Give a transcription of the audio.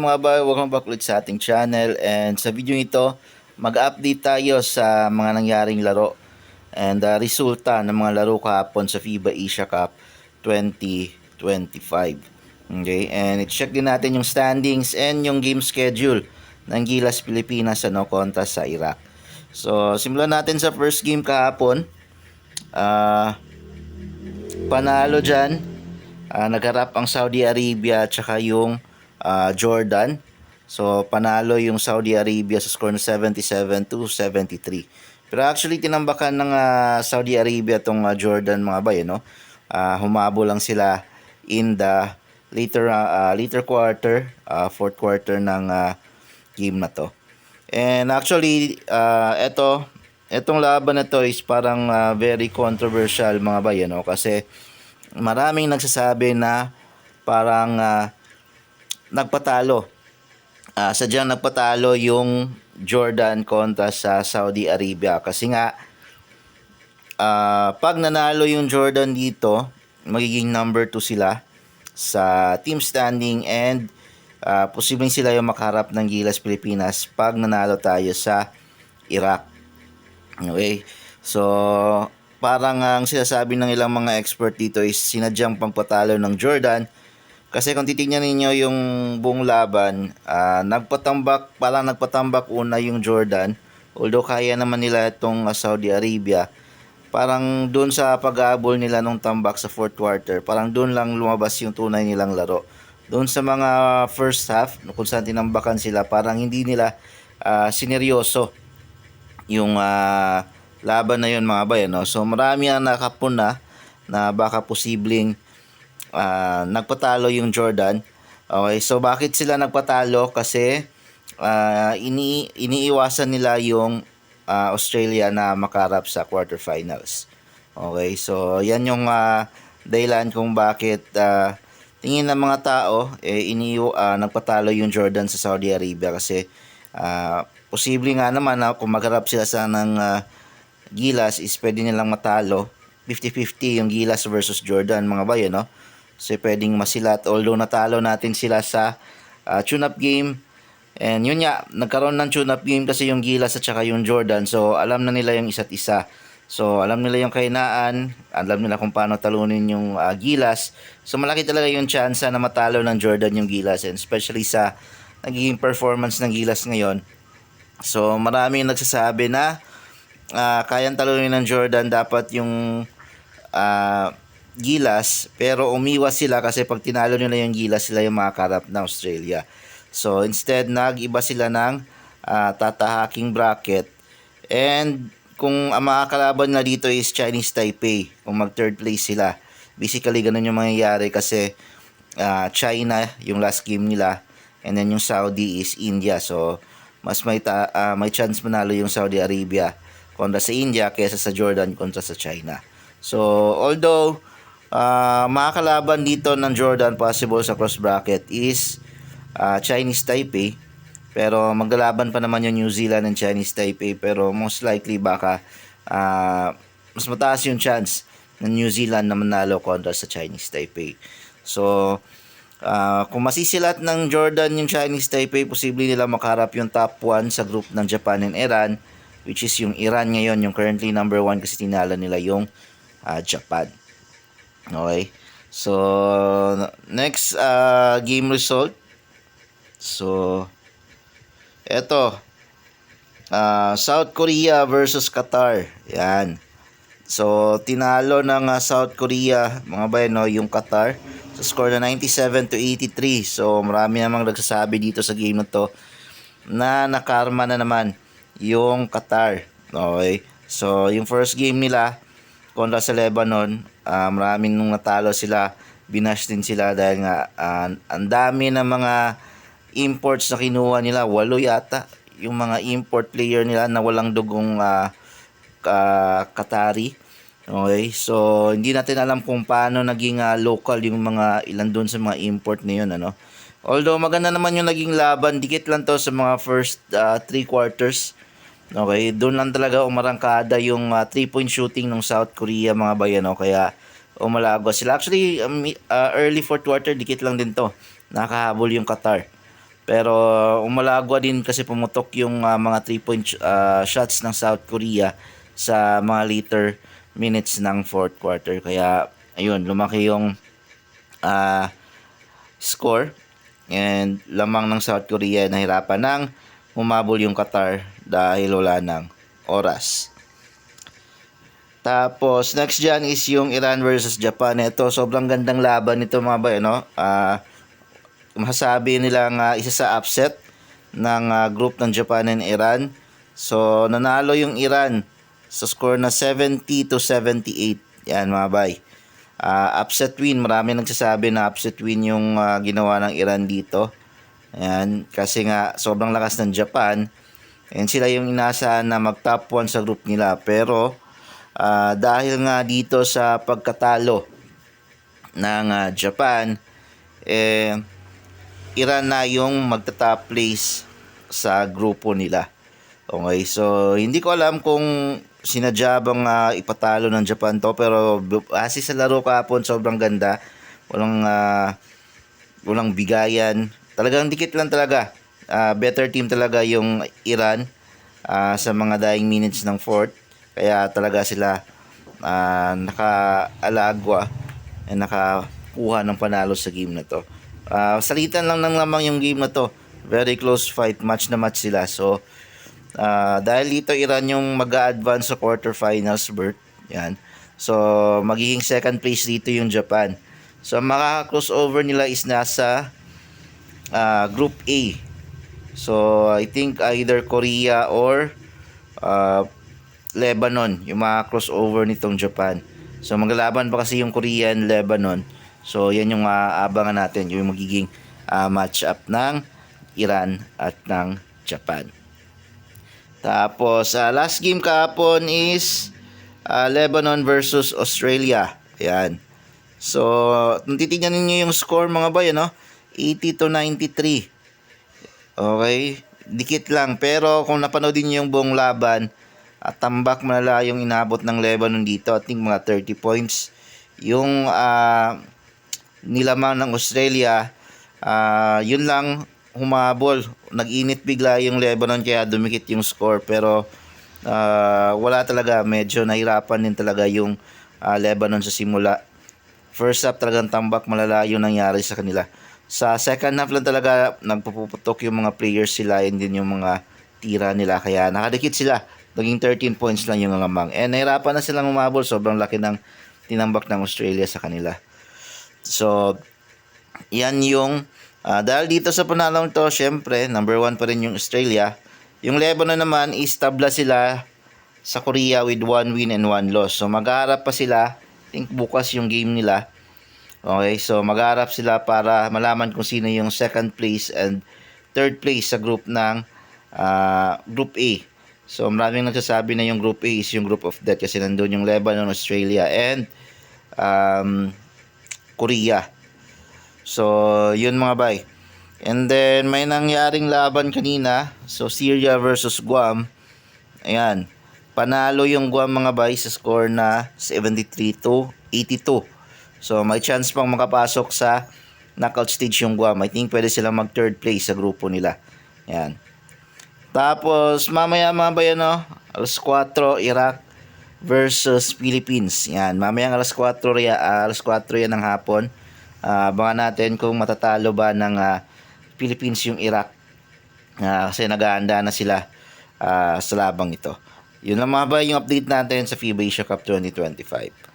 Mga ba, welcome back ulit sa ating channel and sa video ito, mag-update tayo sa mga nangyaring laro and uh, resulta ng mga laro kahapon sa FIBA Asia Cup 2025. Okay, and i-check din natin yung standings and yung game schedule ng Gilas Pilipinas ano, kontra sa Iraq. So, simulan natin sa first game kahapon. Ah, panalo dyan. Ah, nagharap ang Saudi Arabia at saka yung ah, Jordan. So, panalo yung Saudi Arabia sa score na 77 to 73. Pero actually, tinambakan ng ah, Saudi Arabia tong ah, Jordan mga bay, no? Ah, humabo lang sila in the later ah, later quarter, ah, fourth quarter ng ah, game na to. And actually, uh, eto, etong laban na to is parang ah, very controversial mga bay, no? Kasi maraming nagsasabi na parang ah, nagpatalo. Ah, sadyang nagpatalo yung Jordan kontra sa Saudi Arabia kasi nga ah, pag nanalo yung Jordan dito, magiging number 2 sila sa team standing and ah, posibleng sila yung makaharap ng Gilas Pilipinas pag nanalo tayo sa Iraq. Okay. So, parang ang sinasabi ng ilang mga expert dito is sinadyang pagpatalo ng Jordan kasi kung titingnan ninyo yung buong laban, ah, nagpatambak, parang nagpatambak una yung Jordan. Although kaya naman nila itong ah, Saudi Arabia. Parang doon sa pag-aabol nila nung tambak sa fourth quarter, parang doon lang lumabas yung tunay nilang laro. Doon sa mga first half, kung saan tinambakan sila, parang hindi nila ah, sineryoso yung ah, laban na yun mga bayan. No? So marami ang nakapuna na baka posibleng ah, nagpatalo yung Jordan. Okay, so bakit sila nagpatalo? Kasi ah, ini iniiwasan nila yung ah, Australia na makarap sa quarterfinals. Okay, so yan yung ah, dahilan kung bakit ah, tingin ng mga tao eh ini ah, nagpatalo yung Jordan sa Saudi Arabia kasi ah, posible nga naman na kung magharap sila sa ng ah, Gilas is pwede nilang matalo 50-50 yung Gilas versus Jordan mga bayo no So pwedeng masilat although natalo natin sila sa ah, tune-up game. And yun nga nagkaroon ng tune-up game kasi yung Gilas at saka yung Jordan. So alam na nila yung isa't isa. So alam nila yung kainaan, alam nila kung paano talunin yung ah, Gilas. So malaki talaga yung chance na matalo ng Jordan yung Gilas. And especially sa nagiging performance ng Gilas ngayon. So maraming nagsasabi na ah, kayang talunin ng Jordan. Dapat yung ah, Gilas pero umiwas sila kasi pag tinalo nila yung Gilas sila yung makakarap ng Australia. So instead nag-iba sila ng ah, tatahaking bracket and kung ang mga kalaban na dito is Chinese Taipei kung mag third place sila. Basically ganun yung mangyayari kasi ah, China yung last game nila and then yung Saudi is India. So mas may ta- ah, may chance manalo yung Saudi Arabia kontra sa India kaysa sa Jordan kontra sa China. So although ah, mga kalaban dito ng Jordan possible sa cross bracket is ah, Chinese Taipei pero maglalaban pa naman yung New Zealand and Chinese Taipei pero most likely baka ah, mas mataas yung chance ng New Zealand na manalo kontra sa Chinese Taipei. So ah, kung masisilat ng Jordan yung Chinese Taipei, posible nila makaharap yung top 1 sa group ng Japan and Iran which is yung Iran ngayon, yung currently number 1 kasi tinalo nila yung ah, Japan. Okay. So, next ah, game result. So, eto. ah, South Korea versus Qatar. Yan. So, tinalo ng ah, South Korea, mga bayan, no, yung Qatar. Sa score na 97 to 83. So, marami namang nagsasabi dito sa game na to na nakarma na naman yung Qatar. Okay. So, yung first game nila kontra sa Lebanon, ah, maraming nung natalo sila, binash din sila dahil nga ah, ang dami ng mga imports na kinuha nila, walo yata yung mga import player nila na walang dugong ah, ka- Qatari. Okay, so hindi natin alam kung paano naging ah, local yung mga ilan doon sa mga import na yun, ano. Although maganda naman yung naging laban, dikit lang to sa mga first three quarters. Okay, doon lang talaga umarangkada yung 3-point shooting ng South Korea mga bayano kaya umalago sila. Actually, um, uh, early fourth quarter dikit lang din to. Nakahabol yung Qatar. Pero umalagwa din kasi pumutok yung ah, mga 3-point ah, shots ng South Korea sa mga later minutes ng fourth quarter. Kaya ayun, lumaki yung ah, score and lamang ng South Korea nahirapan ng humabol yung Qatar dahil wala ng oras. Tapos, next dyan is yung Iran versus Japan. Ito, sobrang gandang laban nito mga bay, no? Ah, masasabi nilang ah, isa sa upset ng ah, group ng Japan and Iran. So, nanalo yung Iran sa score na 70 to 78. Yan mga bay. Ah, upset win. Marami nagsasabi na upset win yung ah, ginawa ng Iran dito. Ayan, kasi nga sobrang lakas ng Japan. And sila yung inaasahan na mag top 1 sa group nila. Pero ah, dahil nga dito sa pagkatalo ng ah, Japan, eh, Iran na yung magta-top place sa grupo nila. Okay, so hindi ko alam kung sinadya bang ah, ipatalo ng Japan to pero kasi sa laro kahapon sobrang ganda. Walang ah, walang bigayan. Talagang dikit lang talaga. Ah, better team talaga yung Iran ah, sa mga dying minutes ng fourth. Kaya talaga sila ah, naka-alagwa and nakakuha ng panalo sa game na to. Ah, salitan lang ng lamang yung game na to. Very close fight, match na match sila. So, ah, dahil dito Iran yung mag-advance sa quarterfinals berth. Yan. So, magiging second place dito yung Japan. So, ang makaka-crossover nila is nasa ah, Group A. So, I think either Korea or ah, Lebanon, yung mga crossover nitong Japan. So, maglalaban pa kasi yung Korea and Lebanon. So, yan yung aabangan natin, yung magiging ah, match-up ng Iran at ng Japan. Tapos, ah, last game kahapon is ah, Lebanon versus Australia. Ayan. So, titignan ninyo yung score mga boy, ano? 80 to 93. Okay? Dikit lang. Pero kung napanood din yung buong laban, at tambak malala yung inabot ng Lebanon dito. I mga 30 points. Yung ah, nilamang ng Australia, ah, yun lang humabol. Nag-init bigla yung Lebanon kaya dumikit yung score. Pero ah, wala talaga. Medyo nahirapan din talaga yung ah, Lebanon sa simula. First half talagang tambak malala yung nangyari sa kanila. Sa second half lang talaga nagpuputok yung mga players sila and din yung mga tira nila. Kaya nakadikit sila. Naging 13 points lang yung ngamang. And nahirapan na silang umabol. Sobrang laki ng tinambak ng Australia sa kanila. So, yan yung ah, dahil dito sa panalong to, syempre, number one pa rin yung Australia. Yung Lebanon naman is tabla sila sa Korea with one win and one loss. So, magharap pa sila. I think bukas yung game nila. Okay, so magharap sila para malaman kung sino yung second place and third place sa group ng ah, Group A. So maraming nagsasabi na yung Group A is yung group of death kasi nandun yung Lebanon, Australia, and um, Korea. So, yun mga bay. And then, may nangyaring laban kanina. So, Syria versus Guam. Ayan. Panalo yung Guam mga bay sa score na 73 to 82. So, may chance pang makapasok sa knockout stage yung Guam. I think pwede silang mag third place sa grupo nila. Ayan. Tapos, mamaya mga bay, ano, alas 4, Iraq versus Philippines. Yan, mamaya alas 4, ya, ah, alas 4 yan ng hapon. Ah, abangan natin kung matatalo ba ng ah, Philippines yung Iraq. Ah, kasi naghahanda na sila ah, sa labang ito. Yun lang mga bay, yung update natin sa FIBA Asia Cup 2025.